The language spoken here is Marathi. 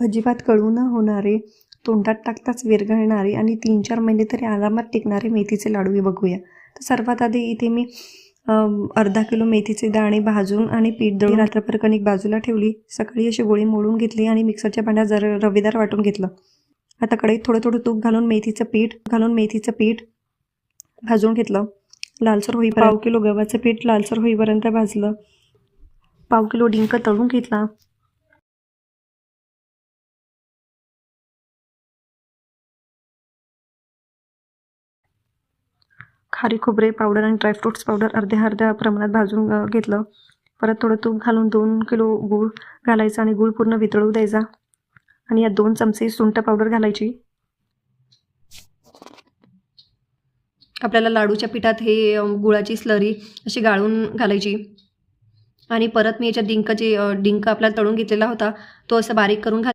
अजिबात कळू न होणारे तोंडात टाकताच विरघळणारे आणि तीन चार महिने तरी आरामात टिकणारे मेथीचे लाडू बघूया. तर सर्वात आधी इथे मी अर्धा किलो मेथीचे दाणे भाजून आणि पीठ दळून रात्रभर कणिक बाजूला ठेवली. सकाळी अशी गोळी मोडून घेतली आणि मिक्सरच्या भांड्यात जर रवेदार वाटून घेतलं. आता कढईत थोडं थोडं तूप घालून मेथीचं पीठ घालून मेथीचं पीठ भाजून घेतलं. लालसर होईपर्यंत पाव किलो गव्हाचं पीठ लालसर होईपर्यंत भाजलं. पाव किलो डिंक तळून घेतला. खारी खोबरे पावडर आणि ड्रायफ्रुट्स पावडर अर्ध्या अर्ध्या प्रमाणात भाजून घेतलं. परत थोडं तूप घालून दोन किलो गूळ घालायचा आणि गूळ पूर्ण वितळू द्यायचा. आणि यात दोन चमचे सुंठ पावडर घालायची. आपल्याला लाडूच्या पिठात हे गुळाची स्लरी अशी गाळून घालायची. आणि परत मी याच्यात डिंक जे डिंक आपला तळून घेतलेला होता तो असं बारीक करून घाल